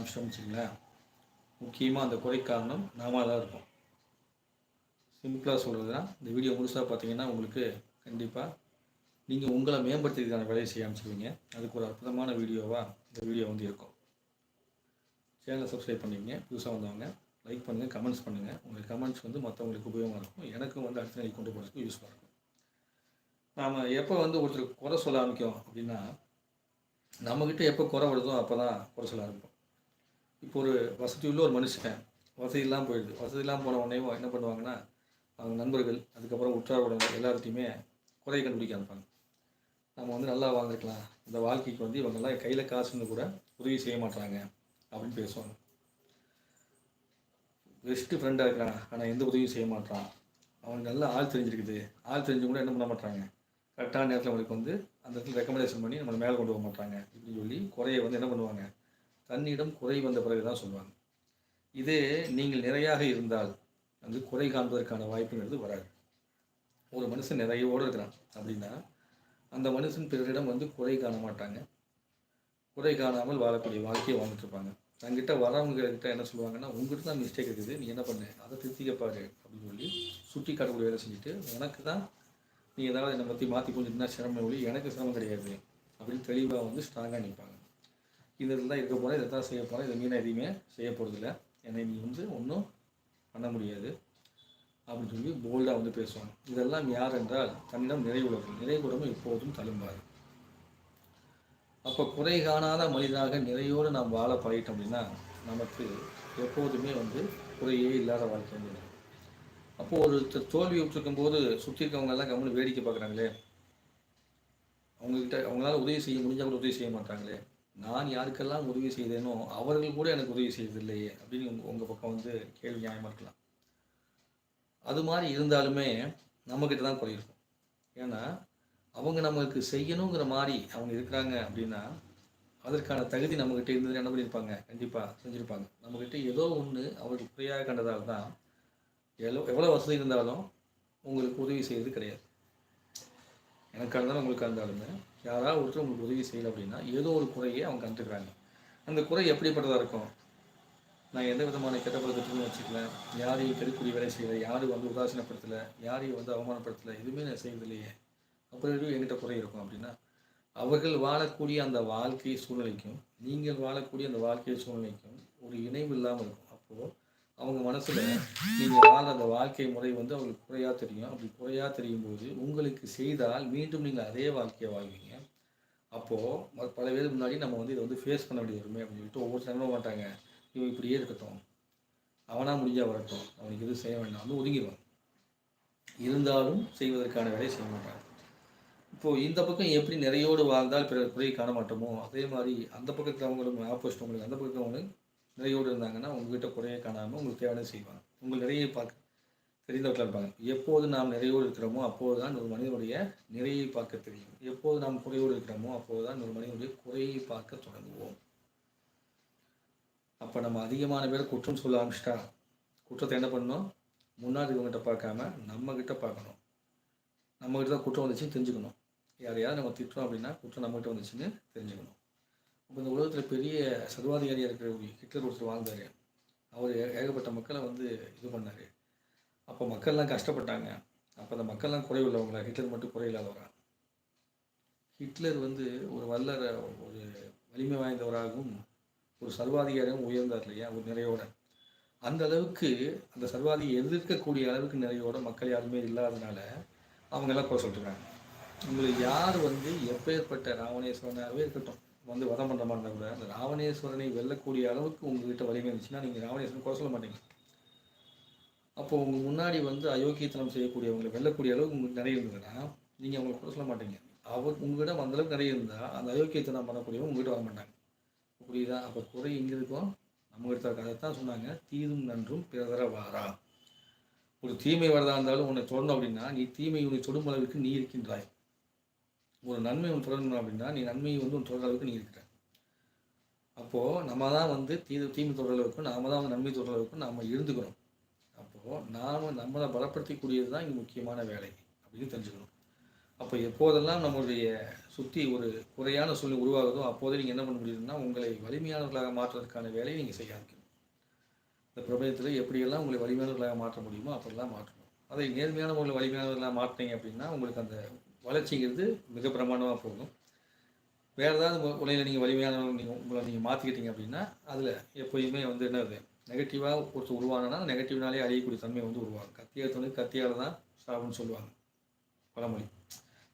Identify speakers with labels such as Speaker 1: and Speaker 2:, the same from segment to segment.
Speaker 1: ஆரம்பிச்சிட்டோம்னு வச்சுங்களேன். முக்கியமாக அந்த குறை காரணம் நாம தான் இருப்போம் சிம்பிளாக சொல்கிறதுனா இந்த வீடியோ முழுசாக பார்த்தீங்கன்னா உங்களுக்கு கண்டிப்பாக நீங்கள் உங்களை மேம்படுத்துறதுக்கான வேலையை செய்ய ஆரம்பிச்சுருவீங்க. அதுக்கு ஒரு அற்புதமான வீடியோவாக இந்த வீடியோ வந்து இருக்கும். சேனலை சப்ஸ்கிரைப் பண்ணிக்கங்க. புதுசாக வந்தவங்க லைக் பண்ணுங்கள் கமெண்ட்ஸ் பண்ணுங்கள் உங்கள் கமெண்ட்ஸ் வந்து மற்றவங்களுக்கு உபயோகமாக இருக்கும். எனக்கும் வந்து அடுத்த நிலைக்கு கொண்டு போகிறதுக்கு யூஸ்ஃபுல்லாக இருக்கும். நாம் எப்போ வந்து ஒருத்தருக்கு குறை சொல்ல ஆரம்பிக்கும் அப்படின்னா நம்மக்கிட்ட எப்போ குறை வருதோ அப்போ தான் குறை சொல்ல ஆரம்பிப்போம். இப்போ ஒரு வசதி உள்ள ஒரு மனுஷன். வசதி இல்லாமல் போயிடுது. வசதி இல்லாமல் போன உடனே என்ன பண்ணுவாங்கன்னா அவங்க நண்பர்கள் அதுக்கப்புறம் உற்றார் உடனே எல்லார்ட்டையுமே குறையை கண்டுபிடிக்க ஆரம்பிப்பாங்க. நம்ம வந்து நல்லா வாழ்ந்துருக்கலாம். இந்த வாழ்க்கைக்கு வந்து இவங்கெல்லாம் கையில் காசுன்னு கூட உதவி செய்ய மாட்டாங்க அப்படின்னு பேசுவாங்க. பெஸ்ட்டு ஃப்ரெண்டாக இருக்கிறான் ஆனால் எந்த உதவியும் செய்ய மாட்டான் அவனுக்கு நல்லா ஆள் தெரிஞ்சிருக்குது. ஆள் தெரிஞ்சு கூட என்ன பண்ண மாட்டாங்க கரெக்டான நேரத்தில் அவனுக்கு வந்து அந்த இடத்துல ரெக்கமெண்டேஷன் பண்ணி நம்மளை மேலே கொண்டு போக மாட்டாங்க இப்படின்னு சொல்லி குறையை வந்து என்ன பண்ணுவாங்க? தன்னிடம் குறை வந்த பிறகு தான் சொல்லுவாங்க. இதே நீங்கள் நிறையாக இருந்தால் வந்து குறை காண்பதற்கான வாய்ப்புங்கிறது வராது. ஒரு மனுஷன் நிறையோடு இருக்கிறான் அப்படின்னா அந்த மனுஷன் பிறரிடம் வந்து குறை காண மாட்டாங்க. குறை காணாமல் வாழக்கூடிய வாழ்க்கையை வாழ்ந்துட்டு இருப்பாங்க. தங்கிட்ட வரவங்க கிட்ட என்ன சொல்லுவாங்கன்னா உங்ககிட்ட தான் மிஸ்டேக் இருக்குது நீ என்ன பண்ண? அதை திருத்திக்கப்பாரு அப்படின்னு சொல்லி சுட்டி காட்டக்கூடிய வேலை செஞ்சுட்டு உனக்கு தான் நீ ஏதாவது என்னை பற்றி மாற்றி கொஞ்சம் சிரமம் ஒளி எனக்கு சிரமம் கிடையாது அப்படின்னு தெளிவாக வந்து ஸ்ட்ராங்காக நிற்பாங்க இந்த இதில் தான் இருக்க போகிறேன் இதை தான் செய்ய போகிறேன் இதை மீனாக எதையுமே செய்ய போகிறதில்ல என்னை நீ வந்து ஒன்றும் பண்ண முடியாது அப்படின்னு சொல்லி போல்டாக வந்து பேசுவாங்க. இதெல்லாம் யார் என்றால் தன்னிடம் நிறைவுள்ளவர்கள். நிறைவுடமும் எப்போதும் தழும்பாது. அப்போ குறை காணாத மனிதனாக நிறையோடு நாம் வாழ பழகிட்டோம் அப்படின்னா நமக்கு எப்போதுமே வந்து குறையே இல்லாத வாழ்க்கை வந்து அப்போது ஒருத்தர் தோல்வி விட்டுருக்கும் போது சுற்றி இருக்கவங்க எல்லாம் கம்முன்னு வேடிக்கை பார்க்குறாங்களே. அவங்கக்கிட்ட அவங்களால உதவி செய்ய முடிஞ்சால் கூட உதவி செய்ய மாட்டாங்களே. நான் யாருக்கெல்லாம் உதவி செய்தேனோ அவர்கள் கூட எனக்கு உதவி செய்ததில்லையே அப்படின்னு உங்கள் உங்கள் பக்கம் வந்து கேள்வி நியாயமாக இருக்கலாம். அது மாதிரி இருந்தாலுமே நம்மக்கிட்ட தான் குறை இருக்கும். ஏன்னா அவங்க நமக்கு செய்யணுங்கிற மாதிரி அவங்க இருக்கிறாங்க அப்படின்னா அதற்கான தகுதி நம்மக்கிட்ட இருந்தது என்ன பண்ணியிருப்பாங்க கண்டிப்பாக செஞ்சுருப்பாங்க. நம்மக்கிட்ட ஏதோ ஒன்று அவருக்கு குறையாக கண்டதால் தான் எவ்வளோ எவ்வளோ வசதி இருந்தாலும் உங்களுக்கு உதவி செய்கிறது கிடையாது. எனக்காக இருந்தாலும் உங்களுக்கு இருந்தாலுமே யாராவது ஒருத்தர் உங்களுக்கு உதவி செய்யலை அப்படின்னா ஏதோ ஒரு குறையை அவங்க கண்டுக்கிறாங்க. அந்த குறை எப்படிப்பட்டதாக இருக்கும்? நான் எந்த விதமான கெட்ட பழக்கத்துலையும் வச்சுக்கல. யாரையும் கெடுக்கூடிய வேலை செய்யலை. யாரும் வந்து உதாசீனப்படுத்தலை. யாரையும் வந்து அவமானப்படுத்தலை. எதுவுமே நான் செய்வதில்லையே. அப்புறம் எதுவும் என்கிட்ட குறை இருக்கும் அப்படின்னா அவர்கள் வாழக்கூடிய அந்த வாழ்க்கை சூழ்நிலைக்கும் நீங்கள் வாழக்கூடிய அந்த வாழ்க்கை சூழ்நிலைக்கும் ஒரு இணைவு இல்லாமல் இருக்கும். அப்போது அவங்க மனசில் நீங்கள் வாழ்ந்த அந்த வாழ்க்கை முறை வந்து அவங்களுக்கு குறையாக தெரியும். அப்படி குறையாக தெரியும் போது உங்களுக்கு செய்தால் மீண்டும் நீங்கள் அதே வாழ்க்கையை வாழ்வீங்க. அப்போது பல பேருக்கு முன்னாடி நம்ம வந்து இதை வந்து ஃபேஸ் பண்ண வேண்டியது வருமே அப்படின்னு சொல்லிட்டு ஒவ்வொரு நம்ப மாட்டாங்க. இவன் இப்படியே இருக்கட்டும். அவனாக முடிஞ்சா வரட்டும். அவனுக்கு எதுவும் செய்ய வேண்டாம். ஒதுங்கிடுவான் இருந்தாலும் செய்வதற்கான வேலையை செய்ய மாட்டாங்க இப்போது இந்த பக்கம் எப்படி நிறையோடு வாழ்ந்தால் பிறர் குறையை காண மாட்டோமோ அதே மாதிரி அந்த பக்கத்தில் அவங்களும் ஆப்போசிட் அவங்களுக்கு அந்த பக்கத்தில் அவங்களும் நிறையோடு இருந்தாங்கன்னா உங்ககிட்ட குறையை காணாமல் உங்களுக்கு தேவையான செய்வாங்க. உங்கள் நிறையை பார்க்க தெரிந்தவர்களாக இருப்பாங்க. எப்போது நாம் நிறையோடு இருக்கிறோமோ அப்போது தான் ஒரு மனிதனுடைய நிறையை பார்க்க தெரியும். எப்போது நாம் குறையோடு இருக்கிறோமோ அப்போது தான் ஒரு மனிதனுடைய குறையை பார்க்க தொடங்குவோம். அப்போ நம்ம அதிகமான பேர் குற்றம் சொல்ல ஆரம்பிச்சிட்டா குற்றத்தை என்ன பண்ணணும்? முன்னாடி இவங்ககிட்ட பார்க்காம நம்மக்கிட்ட பார்க்கணும். நம்மக்கிட்ட தான் குற்றம் வந்துச்சுன்னு தெரிஞ்சுக்கணும். யாரையாவது நம்ம திட்டுறோம் அப்படின்னா குற்றம் நம்மகிட்ட வந்துச்சுன்னு தெரிஞ்சுக்கணும். இப்போ இந்த உலகத்தில் பெரிய சர்வாதிகாரியாக இருக்கிற ஒரு ஹிட்லர் ஒருத்தர் வாழ்ந்தார். அவர் ஏகப்பட்ட மக்களை வந்து இது பண்ணார். அப்போ மக்கள்லாம் கஷ்டப்பட்டாங்க. அப்போ அந்த மக்கள்லாம் குறைவுள்ளவங்களா ஹிட்லர் மட்டும் குறையில்லாதவரா ஹிட்லர் வந்து ஒரு வல்லற ஒரு வலிமை வாய்ந்தவராகவும் ஒரு சர்வாதிகாரியும் உயர்ந்தார் இல்லையா? ஒரு நிறையோட. அந்த அளவுக்கு அந்த சர்வாதியை எதிர்க்கக்கூடிய அளவுக்கு நிறையோட மக்கள் யாருமே இல்லாதனால அவங்க எல்லாம் குறை சொல்லிட்டுருக்காங்க உங்களுக்கு யார் வந்து எப்பேற்பட்ட ராவணேஸ்வரனாகவே இருக்கட்டும். வந்து வதம் பண்ணுற மாதிரி இருந்தால் கூட அந்த ராவணேஸ்வரனை வெல்லக்கூடிய அளவுக்கு உங்ககிட்ட வலிமை இருந்துச்சுன்னா நீங்கள் ராவணேஸ்வரன் குறை சொல்ல மாட்டீங்க. அப்போது உங்கள் முன்னாடி வந்து அயோக்கியத்தனம் செய்யக்கூடியவங்களை வெல்லக்கூடிய அளவுக்கு உங்களுக்கு நிறைய இருந்ததுன்னா நீங்கள் அவங்களை குறை சொல்ல மாட்டீங்க. அவர் உங்ககிட்ட அந்தளவுக்கு நிறைய இருந்தால் அந்த அயோக்கியத்தனம் பண்ணக்கூடியவங்க உங்ககிட்ட வர மாட்டாங்க. புரியுதா? அப்போ குறை எங்கே இருக்கும் நம்ம கிட்ட இருக்க? தான் சொன்னாங்க. தீதும் நன்றும் பிறதர வாரா. ஒரு தீமை வரதா இருந்தாலும் உன்னை தொடணும் அப்படின்னா நீ தீமை உன்னை தொடும் அளவுக்கு நீ இருக்கின்றாய். ஒரு நன்மை ஒன்று தொடரணும் அப்படின்னா நீ நன்மையை வந்து ஒன்று தொடர அளவுக்கு நீ இருக்கிற. அப்போது நம்ம தான் வந்து தீது தீமை தொடர அளவுக்கு நாம தான் வந்து நன்மை தொடர அளவுக்கு நாம் இருந்துக்கிறோம் அப்போது நாம் நம்மளை பலப்படுத்தக்கூடியது தான் இங்கே முக்கியமான வேலை அப்படின்னு தெரிஞ்சுக்கணும். அப்போ எப்போதெல்லாம் நம்மளுடைய சுற்றி ஒரு குறையான சூழ்நிலை உருவாகுதோ அப்போதே நீங்கள் என்ன பண்ண முடியும்னா உங்களை வலிமையானவர்களாக மாற்றுவதற்கான வேலையை நீங்கள் செய்ய ஆரம்பிக்கணும். இந்த பிரபஞ்சத்தில் எப்படியெல்லாம் உங்களை வலிமையானவர்களாக மாற்ற முடியுமோ அப்படிலாம் மாற்றணும். அதை நேர்மையான உங்களை வலிமையானவர்களாக மாற்றினீங்க அப்படின்னா உங்களுக்கு அந்த வளர்ச்சிங்கிறது மிக பிரமாண்டமாக போகும். வேறு ஏதாவது உலகில் நீங்கள் வலிமையானவங்க நீங்கள் உங்களை நீங்கள் மாற்றிக்கிட்டீங்க அப்படின்னா அதில் எப்போயுமே வந்து என்னது நெகட்டிவாக ஒருத்தர் உருவானனா நெகட்டிவ்னாலே அழியக்கூடிய தன்மை வந்து உருவாகும். கத்தி எடுத்தவனுக்கு கத்தியால் தான் சாப்பிடுன்னு சொல்லுவாங்க பழமொழி.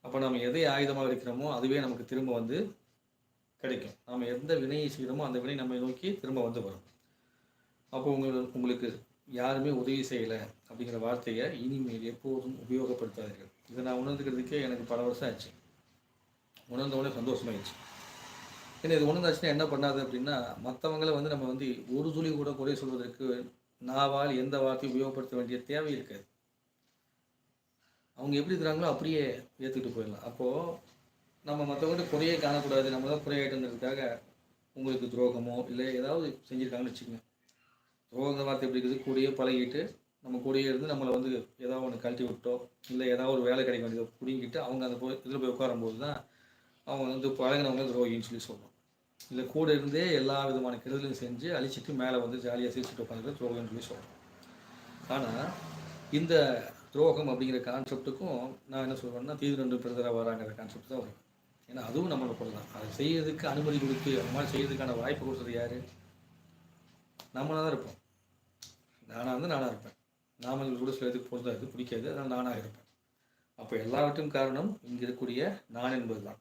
Speaker 1: அப்போ நம்ம எதை ஆயுதமாக இருக்கிறோமோ அதுவே நமக்கு திரும்ப வந்து கிடைக்கும். நம்ம எந்த வினையை செய்கிறோமோ அந்த வினை நம்மை நோக்கி திரும்ப வந்து வரும். அப்போ உங்களுக்கு உங்களுக்கு யாருமே உதவி செய்யலை அப்படிங்கிற வார்த்தையை இனிமேல் எப்போதும் உபயோகப்படுத்தாதீர்கள். இதை நான் உணர்ந்துக்கிறதுக்கே எனக்கு பல வருஷம் ஆச்சு. உணர்ந்தவொடனே சந்தோஷமாயிடுச்சு. ஏன்னா இது உணர்ந்தாச்சுன்னா என்ன பண்ணாது அப்படின்னா மற்றவங்கள வந்து நம்ம வந்து ஒரு துளி கூட குறை சொல்வதற்கு நாவால் எந்த வார்த்தையும் உபயோகப்படுத்த வேண்டிய தேவை இருக்காது. அவங்க எப்படி இருக்கிறாங்களோ அப்படியே ஏற்றுக்கிட்டு போயிடலாம். அப்போது நம்ம மற்றவங்கள்ட்ட குறையே காணக்கூடாது. நம்ம தான் குறையாயிட்டுங்கிறதுக்காக உங்களுக்கு துரோகமோ இல்லை ஏதாவது செஞ்சுருக்காங்கன்னு வச்சுக்கோங்க. துரோகங்கிற வார்த்தை எப்படி இருக்குது? கூடயே பழகிட்டு நம்ம கூடயே இருந்து நம்மளை வந்து ஏதாவது ஒன்று கழட்டி விட்டோ இல்லை ஏதாவது ஒரு வேலை கிடைக்க வேண்டியதோ பிடிங்கிட்டு அவங்க அந்த போய் இதில் போய் உட்காரும்போது தான் அவங்க வந்து பழகினவங்க துரோகின்னு சொல்லி சொல்லணும் இல்லை கூட இருந்தே எல்லா விதமான கெடுதலையும் செஞ்சு அழிச்சிட்டு மேலே வந்து ஜாலியாக சிரிச்சுட்டு உட்காந்து துரோகம்னு சொல்லி சொல்லணும் ஆனால் இந்த துரோகம் அப்படிங்கிற கான்செப்ட்டுக்கும் நான் என்ன சொல்கிறேன்னா தீது ரெண்டு பிரதராக வராங்கிற கான்செப்ட் தான் வரும். ஏன்னா அதுவும் நம்மளை பொருள் தான். அதை செய்யறதுக்கு அனுமதி கொடுத்து அந்த மாதிரி செய்யறதுக்கான வாய்ப்பு கொடுத்தது யார்? நம்மளாக தான் இருப்போம். நானாக வந்து நானாக இருப்பேன். நாமல் கூட சில இதுக்கு பொறுத்தா இது பிடிக்காது. அதனால் நானாக இருப்பேன் அப்போ எல்லாவற்றும் காரணம் இங்கே இருக்கக்கூடிய நான் என்பது தான்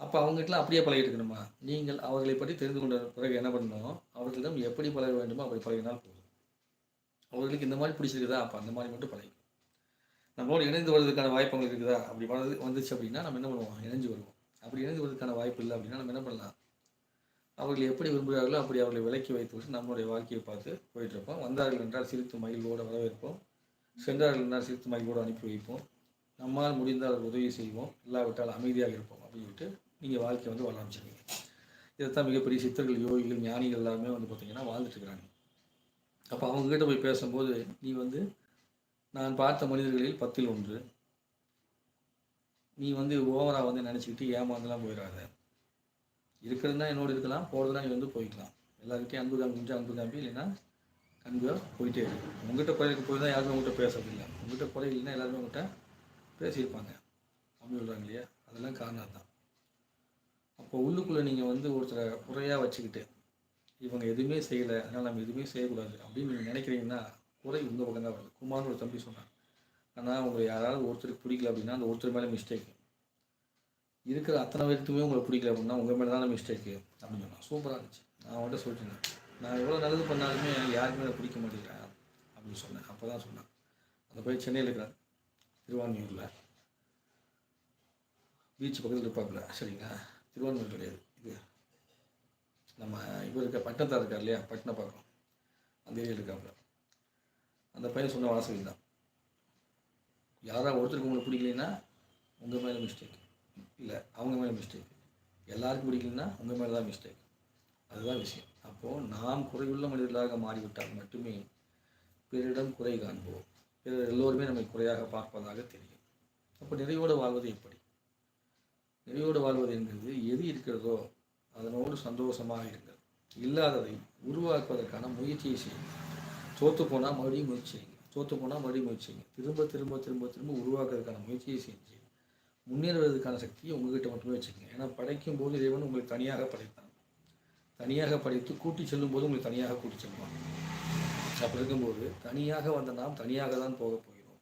Speaker 1: அப்போ அவங்ககிட்டலாம் அப்படியே பழகிட்டு இருக்கணுமா நீங்கள் அவர்களை பற்றி தெரிந்து கொண்ட பிறகு என்ன பண்ணணும்? அவர்களிடம் எப்படி பழக வேண்டுமோ அப்படி பழகினால் போதும். அவர்களுக்கு இந்த மாதிரி பிடிச்சிருக்குதா? அப்போ அந்த மாதிரி மட்டும் பழகும் நம்மளோட இணைந்து வருவதற்கான வாய்ப்பு அவங்களுக்கு இருக்குதா? அப்படி வந்து வந்துச்சு அப்படின்னா நம்ம என்ன பண்ணுவோம்? இணைஞ்சு வருவோம். அப்படி இணைந்து வருவதற்கான வாய்ப்பு இல்லை அப்படின்னா நம்ம என்ன பண்ணலாம்? அவர்கள் எப்படி விரும்புகிறார்களோ அப்படி அவர்களை விலக்கி வைத்துவிட்டு நம்மளுடைய வாழ்க்கையை பார்த்து போயிட்டுருப்போம். வந்தார்கள் என்றால் சிரித்து மகிழ்வோடு வரவேற்போம். சென்றார்கள் என்றால் சிரித்து மகிழ்வோடு அனுப்பி வைப்போம். நம்மால் முடிந்தால் உதவி செய்வோம். இல்லாவிட்டால் அமைதியாக இருப்போம் அப்படின்ட்டு நீங்கள் வாழ்க்கையை வந்து வாழ ஆரம்பிச்சிருக்கீங்க. இதைத்தான் மிகப்பெரிய சித்தர்கள் யோகிகள் ஞானிகள் எல்லாருமே வந்து பார்த்தீங்கன்னா வாழ்ந்துட்டுருக்குறாங்க அப்போ அவங்ககிட்ட போய் பேசும்போது நீ வந்து நான் பார்த்த மனிதர்களில் பத்தில் ஒன்று. நீ வந்து ஓவராக வந்து நினச்சிக்கிட்டு ஏமாந்துலாம் போயிடாத இருக்கிறதுனா என்னோடு இருக்கலாம் போகிறதுனா நீ வந்து போய்க்கலாம். எல்லாருக்கும் அன்பு காமிச்சு அன்பு காமி இல்லைன்னா அன்பாக போயிட்டே இருக்கு உங்ககிட்ட குறைக்கு போய் தான் யாருமே உங்கள்கிட்ட பேசுறதில்லை. உங்ககிட்ட குறை இல்லைன்னா எல்லாருமே உங்கள்கிட்ட பேசியிருப்பாங்க. அப்படி சொல்கிறாங்க இல்லையா? அதெல்லாம் காரணம் தான் அப்போ உள்ளுக்குள்ளே நீங்கள் வந்து ஒருத்தரை குறையாக வச்சுக்கிட்டு இவங்க எதுவுமே செய்யலை அதனால் நம்ம எதுவுமே செய்யக்கூடாது அப்படின்னு நீங்கள் நினைக்கிறீங்கன்னா குறை உங்கள் பக்கம் தான் வருது. குமார்னு ஒரு தம்பி சொன்னாங்க ஆனால் உங்களை யாராவது ஒருத்தருக்கு பிடிக்கல அப்படின்னா அந்த ஒருத்தர் மேலே மிஸ்டேக் இருக்கிற அத்தனை பேருக்குமே உங்களை பிடிக்கல அப்படின்னா உங்கள் மேலே தானே மிஸ்டேக்கு அப்படின்னு சொன்னான். சூப்பராக இருந்துச்சு. நான் அவன்கிட்ட சொல்லிட்டேன். நான் எவ்வளோ நல்லது பண்ணாலுமே யாருக்குமே அதை பிடிக்க மாட்டேங்கிறேன் அப்படின்னு சொன்னேன். அப்போ தான் சொன்னேன். அந்த போய் சென்னையில் இருக்கிறார். திருவான்மையூரில். பீச் பக்கத்தில் இருப்பாப்புல. சரிங்களா? திருவான்மையூர் கிடையாது. இது நம்ம இவர் இருக்க பட்டணத்தார் இருக்கார் இல்லையா? பட்டினம் பார்க்குறோம் அந்த ஏரியா இருக்காப்புல. அந்த பையன் சொன்ன வாசல் தான் யாராவது ஒருத்தருக்கு உங்களுக்கு பிடிக்கலைன்னா உங்கள் மேலே மிஸ்டேக் இல்லை அவங்க மேலே மிஸ்டேக் எல்லாருக்கும் பிடிக்கலன்னா உங்கள் மேலே தான் மிஸ்டேக் அதுதான் விஷயம். அப்போது நாம் குறையுள்ள மனிதர்களாக மாறிவிட்டால் மட்டுமே பிறரிடம் குறை காண்போம். பிறர் எல்லோருமே நம்மை குறையாக பார்ப்பதாக தெரியும். அப்போ நிறைவோடு வாழ்வது எப்படி? நிறைவோடு வாழ்வது என்கிறது எது இருக்கிறதோ அதனோடு சந்தோஷமாக இருங்கள். இல்லாததை உருவாக்குவதற்கான முயற்சியை செய்யுங்கள். தோற்று போனால் மறுபடியும் முயற்சி செய்யுங்க தோற்று போனால் மறுபடியும் முயற்சி செய்யுங்க திரும்ப திரும்ப திரும்ப திரும்ப உருவாக்குறதுக்கான முயற்சியை செஞ்சு முன்னேறுவதற்கான சக்தியை உங்ககிட்ட மட்டுமே வச்சுக்கோங்க. ஏன்னா படைக்கும் போது இறைவன் உங்களை தனியாக படைத்தான். தனியாக படைத்து கூட்டி செல்லும் போது உங்களை தனியாக கூட்டி செல்வான். அப்படி இருக்கும்போது தனியாக வந்த நாம் தனியாக தான் போக போகிறோம்.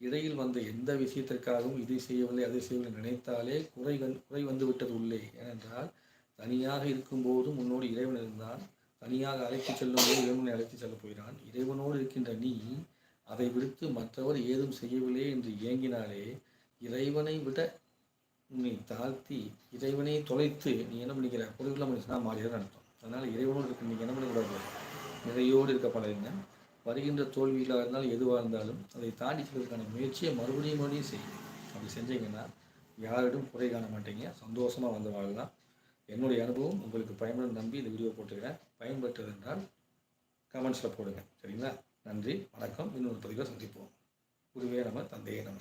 Speaker 1: இடையில் வந்த எந்த விஷயத்திற்காகவும் இதை செய்யவில்லை அதை செய்யவில்லை நினைத்தாலே குறை வந் குறை வந்து விட்டது உள்ளே. ஏனென்றால் தனியாக இருக்கும்போது முன்னோடு இறைவன் இருந்தான். தனியாக அழைத்து செல்லும் போது இறைவனை அழைத்து செல்ல போகிறான். இறைவனோடு இருக்கின்ற நீ அதை விடுத்து மற்றவர் ஏதும் செய்யவில்லை என்று ஏங்கினாலே இறைவனை விட உன்னை தாழ்த்தி இறைவனை தொலைத்து நீ என்ன பண்ணிக்கிற? குறைவுள்ள மனுஷனாக மாறிதான் அர்த்தம். அதனால் இறைவனோடு இருக்க நீங்கள் என்ன பண்ணக்கூடாது? நிறையோடு இருக்க பழகுங்க. வருகின்ற தோல்விகளாக இருந்தாலும் எதுவாக இருந்தாலும் அதை தாண்டி செல்வதற்கான முயற்சியை மறுபடியும் மறுபடியும் செய்யும் அப்படி செஞ்சீங்கன்னா யாரிடம் குறை காண மாட்டீங்க. சந்தோஷமாக வந்து வாழலாம். என்னுடைய அனுபவம் உங்களுக்கு பயன்படும் நம்பி இந்த வீடியோ போட்டுக்கிறேன். பயன்பட்டது என்றால் கமெண்ட்ஸில் போடுங்க. சரிங்களா? நன்றி வணக்கம். இன்னொரு பதிவில் சந்திப்போம். குருவே நம்ம தந்தையே நம்ம.